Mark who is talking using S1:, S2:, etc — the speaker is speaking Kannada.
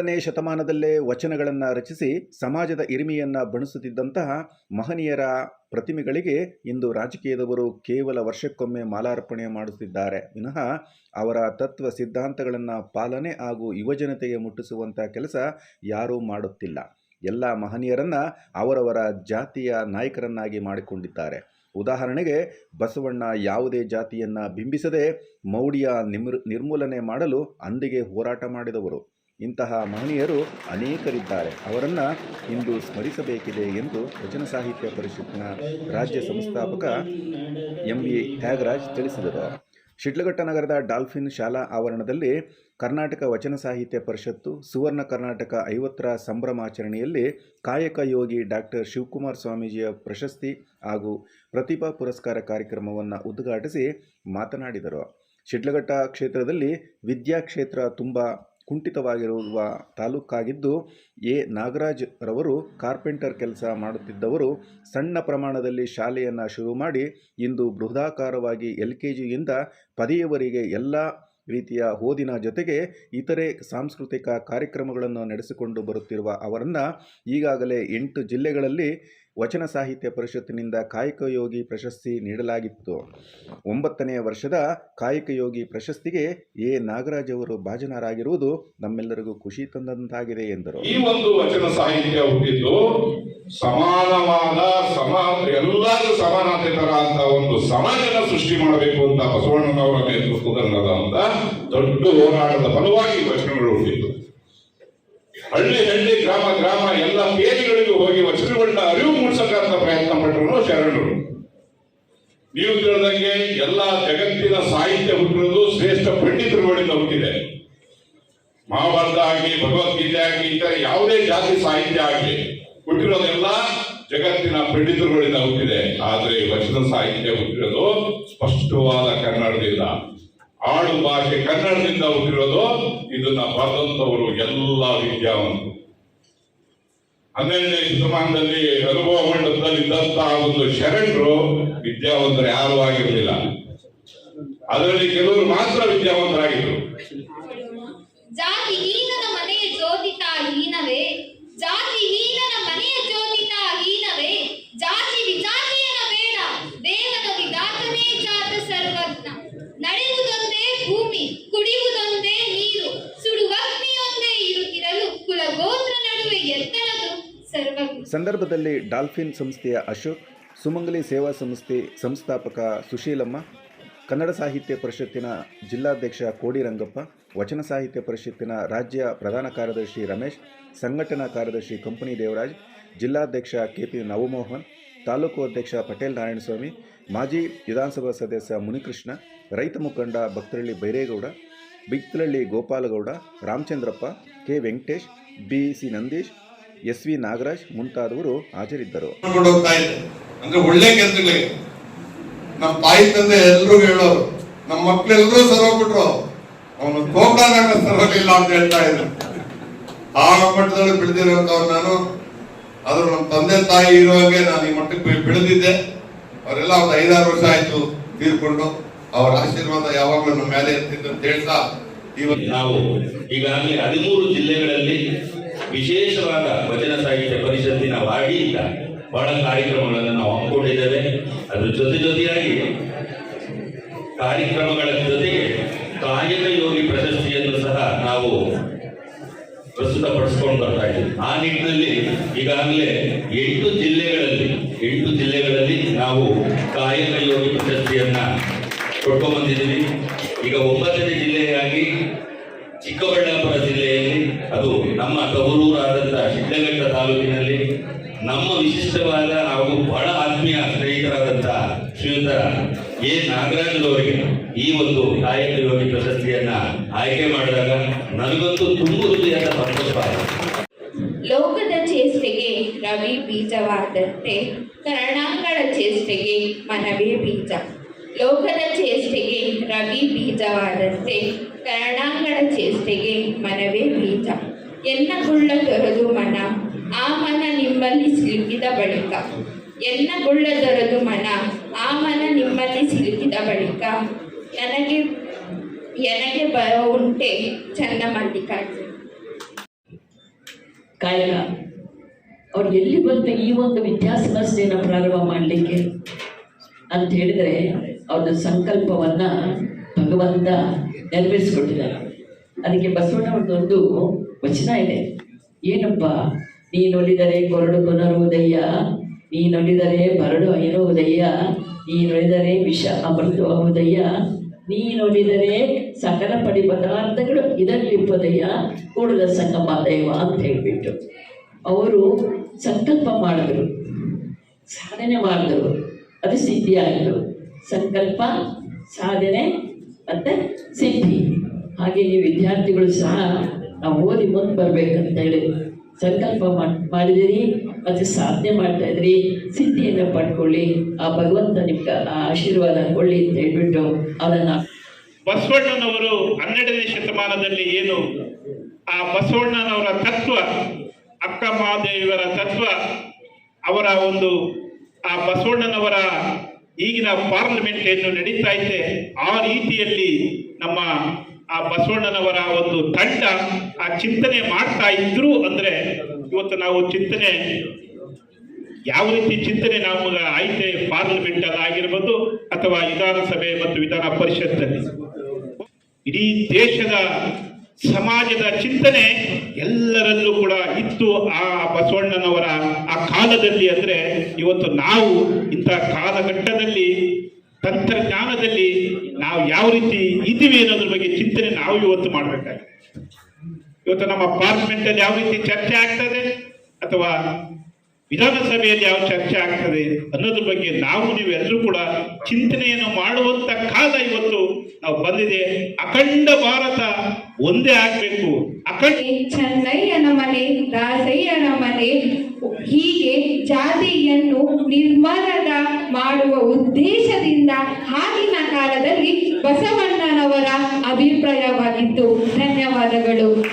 S1: ಹನ್ನೆರಡನೇ ಶತಮಾನದಲ್ಲೇ ವಚನಗಳನ್ನು ರಚಿಸಿ ಸಮಾಜದ ಇರಿಮೆಯನ್ನು ಬಣಿಸುತ್ತಿದ್ದಂತಹ ಮಹನೀಯರ ಪ್ರತಿಮೆಗಳಿಗೆ ಇಂದು ರಾಜಕೀಯದವರು ಕೇವಲ ವರ್ಷಕ್ಕೊಮ್ಮೆ ಮಾಲಾರ್ಪಣೆ ಮಾಡುತ್ತಿದ್ದಾರೆ ವಿನಃ ಅವರ ತತ್ವ ಸಿದ್ಧಾಂತಗಳನ್ನು ಪಾಲನೆ ಹಾಗೂ ಯುವಜನತೆಗೆ ಮುಟ್ಟಿಸುವಂಥ ಕೆಲಸ ಯಾರೂ ಮಾಡುತ್ತಿಲ್ಲ. ಎಲ್ಲ ಮಹನೀಯರನ್ನು ಅವರವರ ಜಾತಿಯ ನಾಯಕರನ್ನಾಗಿ ಮಾಡಿಕೊಂಡಿದ್ದಾರೆ. ಉದಾಹರಣೆಗೆ, ಬಸವಣ್ಣ ಯಾವುದೇ ಜಾತಿಯನ್ನು ಬಿಂಬಿಸದೆ ಮೌಢ್ಯ ನಿಮ್ ನಿರ್ಮೂಲನೆ ಮಾಡಲು ಅಂದಿಗೆ ಹೋರಾಟ ಮಾಡಿದವರು. ಇಂತಹ ಮಹನೀಯರು ಅನೇಕರಿದ್ದಾರೆ. ಅವರನ್ನು ಇಂದು ಸ್ಮರಿಸಬೇಕಿದೆ ಎಂದು ವಚನ ಸಾಹಿತ್ಯ ಪರಿಷತ್ತಿನ ರಾಜ್ಯ ಸಂಸ್ಥಾಪಕ ಎಂ ವಿ ತ್ಯಾಗರಾಜ್ ತಿಳಿಸಿದರು. ಶಿಡ್ಲಘಟ್ಟ ನಗರದ ಡಾಲ್ಫಿನ್ ಶಾಲಾ ಆವರಣದಲ್ಲಿ ಕರ್ನಾಟಕ ವಚನ ಸಾಹಿತ್ಯ ಪರಿಷತ್ತು, ಸುವರ್ಣ ಕರ್ನಾಟಕ ಐವತ್ತರ ಸಂಭ್ರಮಾಚರಣೆಯಲ್ಲಿ ಕಾಯಕ ಯೋಗಿ ಡಾಕ್ಟರ್ ಶಿವಕುಮಾರ್ ಸ್ವಾಮೀಜಿಯ ಪ್ರಶಸ್ತಿ ಹಾಗೂ ಪ್ರತಿಭಾ ಪುರಸ್ಕಾರ ಕಾರ್ಯಕ್ರಮವನ್ನು ಉದ್ಘಾಟಿಸಿ ಮಾತನಾಡಿದರು. ಶಿಡ್ಲಘಟ್ಟ ಕ್ಷೇತ್ರದಲ್ಲಿ ವಿದ್ಯಾ ಕ್ಷೇತ್ರ ತುಂಬ ಕುಂಠಿತವಾಗಿರುವ ತಾಲೂಕಾಗಿದ್ದು, ಎ. ನಾಗರಾಜ್ ರವರು ಕಾರ್ಪೆಂಟರ್ ಕೆಲಸ ಮಾಡುತ್ತಿದ್ದವರು ಸಣ್ಣ ಪ್ರಮಾಣದಲ್ಲಿ ಶಾಲೆಯನ್ನು ಶುರು ಮಾಡಿ ಇಂದು ಬೃಹದಾಕಾರವಾಗಿ ಎಲ್ ಕೆ ಜಿಯಿಂದ ಪದೆಯವರಿಗೆ ಎಲ್ಲ ರೀತಿಯ ಓದಿನ ಜೊತೆಗೆ ಇತರೆ ಸಾಂಸ್ಕೃತಿಕ ಕಾರ್ಯಕ್ರಮಗಳನ್ನು ನಡೆಸಿಕೊಂಡು ಬರುತ್ತಿರುವ ಅವರನ್ನು ಈಗಾಗಲೇ ಎಂಟು ಜಿಲ್ಲೆಗಳಲ್ಲಿ ವಚನ ಸಾಹಿತ್ಯ ಪರಿಷತ್ತಿನಿಂದ ಕಾಯಕ ಯೋಗಿ ಪ್ರಶಸ್ತಿ ನೀಡಲಾಗಿತ್ತು. ಒಂಬತ್ತನೆಯ ವರ್ಷದ ಕಾಯಕ ಯೋಗಿ ಪ್ರಶಸ್ತಿಗೆ ಎ. ನಾಗರಾಜ್ ಅವರು ಭಾಜನರಾಗಿರುವುದು ನಮ್ಮೆಲ್ಲರಿಗೂ ಖುಷಿ ತಂದಂತಾಗಿದೆ ಎಂದರು.
S2: ಈ ಒಂದು ವಚನ ಸಾಹಿತ್ಯ ಹುಟ್ಟಿದ್ದು ಸಮಾನವಾದ ಸಮ, ಎಲ್ಲರೂ ಸಮಾನತೆ ತರ ಅಂತ ಒಂದು ಸಮಾಜನ ಸೃಷ್ಟಿ ಮಾಡಬೇಕು ಅಂತ ಬಸವಣ್ಣನವರ ನೇತೃತ್ವದಲ್ಲದಂತ ದೊಡ್ಡ ಹೋರಾಟದ ಫಲವಾಗಿ ವಚನಗಳು ಹುಟ್ಟಿದ್ದು. ಹಳ್ಳಿ ಹಳ್ಳಿ, ಗ್ರಾಮ ಗ್ರಾಮ, ಎಲ್ಲ ಕೇರಿಗಳಿಗೂ ಹೋಗಿ ವಚನಗಳನ್ನ ಅರಿವು ಮೂಡಿಸಕ್ಕಂತ ಪ್ರಯತ್ನ ಪಟ್ಟರು ಶರಣರು. ನೀವು ತಿಳಿದಂಗೆ ಎಲ್ಲ ಜಗತ್ತಿನ ಸಾಹಿತ್ಯ ಹುಟ್ಟಿರೋದು ಶ್ರೇಷ್ಠ ಪಂಡಿತರುಗಳಿಂದ ಹುಟ್ಟಿದೆ. ಮಹಾಭಾರತ ಆಗಲಿ, ಭಗವದ್ಗೀತೆ ಆಗಲಿ ಇತರ ಯಾವುದೇ ಜಾತಿ ಸಾಹಿತ್ಯ ಆಗಲಿ, ಹುಟ್ಟಿರೋದೆಲ್ಲ ಜಗತ್ತಿನ ಪಂಡಿತರುಗಳಿಂದ ಹುಟ್ಟಿದೆ. ಆದರೆ ವಚನ ಸಾಹಿತ್ಯ ಹುಟ್ಟಿರೋದು ಸ್ಪಷ್ಟವಾದ ಕನ್ನಡದಿಂದ. ಆಡು ಭಾಷೆ ಕನ್ನಡದಿಂದ ಹುಟ್ಟಿರೋದು ಇದನ್ನ ಬರೆದಂತವರು ಎಲ್ಲ ವಿದ್ಯಾವಂತರು. ಹನ್ನೆರಡನೇ ಶತಮಾನದಲ್ಲಿ ಅನುಭವ ಮಂಡಲದಲ್ಲಿ ಇದ್ದಂತಹ ಒಂದು ಶರಣರು ವಿದ್ಯಾವಂತರು ಯಾರು ಆಗಿರಲಿಲ್ಲ. ಅದರಲ್ಲಿ ಕೆಲವರು ಮಾತ್ರ ವಿದ್ಯಾವಂತರಾಗಿದ್ರು.
S3: ಜಾತಿ
S1: ಸಂದರ್ಭದಲ್ಲಿ ಡಾಲ್ಫಿನ್ ಸಂಸ್ಥೆಯ ಅಶೋಕ್, ಸುಮಂಗಲಿ ಸೇವಾ ಸಂಸ್ಥೆ ಸಂಸ್ಥಾಪಕ ಸುಶೀಲಮ್ಮ, ಕನ್ನಡ ಸಾಹಿತ್ಯ ಪರಿಷತ್ತಿನ ಜಿಲ್ಲಾಧ್ಯಕ್ಷ ಕೋಡಿ ರಂಗಪ್ಪ ವಚನ ಸಾಹಿತ್ಯ ಪರಿಷತ್ತಿನ ರಾಜ್ಯ ಪ್ರಧಾನ ಕಾರ್ಯದರ್ಶಿ ರಮೇಶ್, ಸಂಘಟನಾ ಕಾರ್ಯದರ್ಶಿ ಕಂಪನಿ ದೇವರಾಜ್, ಜಿಲ್ಲಾಧ್ಯಕ್ಷ ಕೆಪಿ ನವಮೋಹನ್, ತಾಲೂಕು ಅಧ್ಯಕ್ಷ ಪಟೇಲ್ ನಾರಾಯಣಸ್ವಾಮಿ, ಮಾಜಿ ವಿಧಾನಸಭಾ ಸದಸ್ಯ ಮುನಿಕೃಷ್ಣ, ರೈತ ಮುಖಂಡ Bhaktarahalli Byregowda Biktalahalli Gopalagowda, Ramachandrappa, K Venkatesh, B C Nandish S V Nagaraj ಮುಂತಾದವರು ಹಾಜರಿದ್ದರು.
S4: ಅಂದ್ರೆ ಒಳ್ಳೆ ಕೆಲಸಗಳಿಗೆ ನಮ್ಮ ತಾಯಿ ತಂದೆ ಎಲ್ಲರೂ ಹೇಳೋರು. ನಮ್ಮ ಮಕ್ಳೆಲ್ಲರೂ ಸರೋಗ್ಬಿಟ್ರು ಅವನು ಕೋಕಾನಾಗ ಸರೋಗಿಲ್ಲ ಅಂತ ಹೇಳ್ತಾ ಇದ್ರು. ಆ ಮಟ್ಟದಲ್ಲಿ ಬೆಳೆದಿರೋಂಥವ್ರು ನಾನು. ಆದ್ರೂ ನಮ್ಮ ತಂದೆ ತಾಯಿ ಇರುವಾಗೆ ನಾನು ಈ ಮಟ್ಟಕ್ಕೆ ಬೆಳೆದಿದ್ದೆ. ಅವರೆಲ್ಲ ಒಂದು ಐದಾರು ವರ್ಷ ಆಯ್ತು ತೀರ್ಕೊಂಡು. ಅವರ ಆಶೀರ್ವಾದ ಯಾವಾಗಲೂ ನಮ್ಮ ಮೇಲೆ ಇರ್ತಿತ್ತು ಅಂತ ಹೇಳ್ತಾ ಇವತ್ತು
S5: ನಾವು ಈಗಾಗಲೇ ಹದಿಮೂರು ಜಿಲ್ಲೆಗಳಲ್ಲಿ ವಿಶೇಷವಾದ ವಚನ ಸಾಹಿತ್ಯ ಪರಿಷತ್ತಿನ ವಾಡಿಯಿಂದ ಬಹಳ ಕಾರ್ಯಕ್ರಮಗಳನ್ನು ನಾವು ಹಮ್ಮಿಕೊಂಡಿದ್ದೇವೆ. ಅದ್ರ ಜೊತೆ ಜೊತೆಯಾಗಿ ಕಾರ್ಯಕ್ರಮಗಳ ಜೊತೆಗೆ ಯೋಗಿ ಪ್ರಶಸ್ತಿಯನ್ನು ಸಹ ನಾವು ಪ್ರಸ್ತುತಪಡಿಸ್ಕೊಂಡು ಬರ್ತಾ ಇದ್ದೀವಿ. ಆ ನಿಟ್ಟಿನಲ್ಲಿ ಈಗಾಗಲೇ ಎಂಟು ಜಿಲ್ಲೆಗಳಲ್ಲಿ ಎಂಟು ಜಿಲ್ಲೆಗಳಲ್ಲಿ ನಾವು ಕಾಯಕ ಯೋಗಿ ಪ್ರಶಸ್ತಿಯನ್ನ ಕೊಟ್ಕೊಂಡು ಬಂದಿದ್ದೀವಿ. ಈಗ ಒಂಬತ್ತನೇ ಜಿಲ್ಲೆಯಾಗಿ ಚಿಕ್ಕಬಳ್ಳಾಪುರ ಜಿಲ್ಲೆಯಲ್ಲಿ ಅದು ನಮ್ಮ ತವರೂರಾದಂತಹ ಶಿಡ್ಲಘಟ್ಟ ತಾಲೂಕಿನಲ್ಲಿ ನಮ್ಮ ವಿಶಿಷ್ಟವಾದ ಹಾಗೂ ಬಹಳ ಆತ್ಮೀಯ ಸ್ನೇಹಿತರಾದಂತಹ ಶ್ರೀಯುತ ಎ. ನಾಗರಾಜ್ ಅವರಿಗೆ ಈ ಒಂದು ಕಾಯಕ ಯೋಗಿ ಪ್ರಶಸ್ತಿಯನ್ನ ಆಯ್ಕೆ ಮಾಡಿದಾಗ ನನಗಂತೂ ತುಂಬ ಹೃದಯದ ಸಂತೋಷ.
S6: ಲೋಕದ ಚೇಷ್ಟೆಗೆ ರವಿ ಬೀಜವಾದಂತೆ ಕರ್ಣಾಂಗಳ ಚೇಷ್ಟೆಗೆ ಮನವೇ ಬೀಜ. ಲೋಕದ ಚೇಷ್ಟೆಗೆ ರವಿ ಬೀಜವಾದಂತೆ ಕರ್ಣಾಂಗಣ ಚೇಷ್ಟೆಗೆ ಮನವೇ ಬೀಜ ಎನ್ನ ಗುಳ್ಳ ದೊರೆದು ಮನ, ಆ ಮನ ನಿಮ್ಮಲ್ಲಿ ಸಿಲುಕಿದ ಬಳಿಕ. ಎನ್ನ ಗುಳ್ಳ ದೊರೆದು ಮನ, ಆ ಮನ ನಿಮ್ಮಲ್ಲಿ ಸಿಲುಕಿದ ಬಳಿಕ. ನನಗೆ, ಎನಗೆ ಬರ ಉಂಟೆ ಚನ್ನ ಮಲ್ಲಿಕಾರ್ಜುನ.
S7: ಕಾಯಕ, ಅವ್ರು ಎಲ್ಲಿ ಬಂತ ಈ ಒಂದು ವಿದ್ಯಾಸಮಸ್ಯೆಯನ್ನು ಪ್ರಾರಂಭ ಮಾಡಲಿಕ್ಕೆ? ಅಂತ ಹೇಳಿದರೆ ಅವ್ರ ಸಂಕಲ್ಪವನ್ನ ಭಗವಂತ ನೆರವೇರಿಸಿಕೊಟ್ಟಿದ್ದಾರೆ. ಅದಕ್ಕೆ ಬಸವಣ್ಣವ್ರದ್ದೊಂದು ವಚನ ಇದೆ. ಏನಪ್ಪ? ನೋಡಿದರೆ ಕೊರಡು ಕೊನರುವುದಯ್ಯಾ ನೀ ನೋಡಿದರೆ ಬರಡು ಅಯ್ಯನುವುದಯ್ಯ ನೀ ನೋಡಿದರೆ ವಿಷ ಅಮೃತವಾಗುವುದಯ್ಯ ನೀನೊಲಿದರೆ ಸಕಲ ಪಡಿ ಪದಾರ್ಥಗಳು ಇದರಲ್ಲಿಪ್ಪದಯ್ಯ ಕೂಡಲ ಸಂಗಮ ದೈವ ಅಂತ ಹೇಳಿಬಿಟ್ಟು. ಅವರು ಸಂಕಲ್ಪ ಮಾಡಿದ್ರು, ಸಾಧನೆ ಮಾಡಿದ್ರು, ಅದು ಸಿದ್ಧಿ ಆಯಿತು ಸಂಕಲ್ಪ, ಸಾಧನೆ ಮತ್ತು ಸಿದ್ಧಿ. ಹಾಗೆ ನೀವು ವಿದ್ಯಾರ್ಥಿಗಳು ಸಹ ನಾವು ಓದಿ ಮುಂದೆ ಬರ್ಬೇಕಂತ ಹೇಳಿ ಸಂಕಲ್ಪ ಮಾಡ್- ಮಾಡಿದಿರಿ ಮತ್ತು ಸಾಧನೆ ಮಾಡ್ತಾ ಇದ್ರಿ, ಸಿದ್ಧಿಯನ್ನು ಪಡ್ಕೊಳ್ಳಿ, ಆ ಭಗವಂತ ನಿಮ್ಗೆ ಆಶೀರ್ವಾದ ಕೊಡ್ಲಿ ಅಂತ ಹೇಳ್ಬಿಟ್ಟು ಅದನ್ನ
S8: ಬಸವಣ್ಣನವರು ಹನ್ನೆರಡನೇ ಶತಮಾನದಲ್ಲಿ ಏನು? ಆ ಬಸವಣ್ಣನವರ ತತ್ವ, ಅಕ್ಕ ಮಹಾದೇವಿಯವರ ತತ್ವ, ಅವರ ಒಂದು ಆ ಬಸವಣ್ಣನವರ ಈಗಿನ ಪಾರ್ಲಿಮೆಂಟ್ ಏನು ನಡೀತಾ ಇದೆ, ಆ ರೀತಿಯಲ್ಲಿ ನಮ್ಮ ಆ ಬಸವಣ್ಣನವರ ಒಂದು ತಂಡ ಆ ಚಿಂತನೆ ಮಾಡ್ತಾ ಇದ್ರು ಅಂದ್ರೆ ಇವತ್ತು ನಾವು ಚಿಂತನೆ, ಯಾವ ರೀತಿ ಚಿಂತನೆ ನಾವು ಐತೆ ಪಾರ್ಲಿಮೆಂಟ್ ಅಲ್ಲಿ ಆಗಿರ್ಬೋದು ಅಥವಾ ವಿಧಾನಸಭೆ ಮತ್ತು ವಿಧಾನ ಪರಿಷತ್ತಲ್ಲಿ? ಇಡೀ ದೇಶದ ಸಮಾಜದ ಚಿಂತನೆ ಎಲ್ಲರಲ್ಲೂ ಕೂಡ ಇತ್ತು ಆ ಬಸವಣ್ಣನವರ ಆ ಕಾಲದಲ್ಲಿ ಅಂದ್ರೆ ಇವತ್ತು ನಾವು ಇಂಥ ಕಾಲಘಟ್ಟದಲ್ಲಿ, ತಂತ್ರಜ್ಞಾನದಲ್ಲಿ ನಾವು ಯಾವ ರೀತಿ ಇದ್ದೀವಿ ಅನ್ನೋದ್ರ ಬಗ್ಗೆ ಚಿಂತನೆ ನಾವು ಇವತ್ತು ಮಾಡಬೇಕಾಗಿದೆ. ಇವತ್ತು ನಮ್ಮ ಪಾರ್ಲಿಮೆಂಟ್ ಅಲ್ಲಿ ಯಾವ ರೀತಿ ಚರ್ಚೆ ಆಗ್ತದೆ ಅಥವಾ ವಿಧಾನಸಭೆಯಲ್ಲಿ ಯಾವ ಚರ್ಚೆ ಆಗ್ತದೆ ಅನ್ನೋದ್ರ ಬಗ್ಗೆ ನಾವು ನೀವೆಲ್ಲರೂ ಕೂಡ ಚಿಂತನೆಯನ್ನು ಮಾಡುವಂತ ಕಾಲ ಇವತ್ತು ನಾವು ಬಂದಿದೆ. ಅಖಂಡ ಭಾರತ ಒಂದೇ ಆಗ್ಬೇಕು.
S6: ಚೆನ್ನಯ್ಯನ ಮನೆ, ದಾಸಯ್ಯನ ಮನೆ, ಹೀಗೆ ಜಾತಿಯನ್ನು ನಿರ್ಮಾಣದ ಮಾಡುವ ಉದ್ದೇಶದಿಂದ ಆಗಿನ ಕಾಲದಲ್ಲಿ ಬಸವಣ್ಣನವರ ಅಭಿಪ್ರಾಯವಾಗಿತ್ತು. ಧನ್ಯವಾದಗಳು.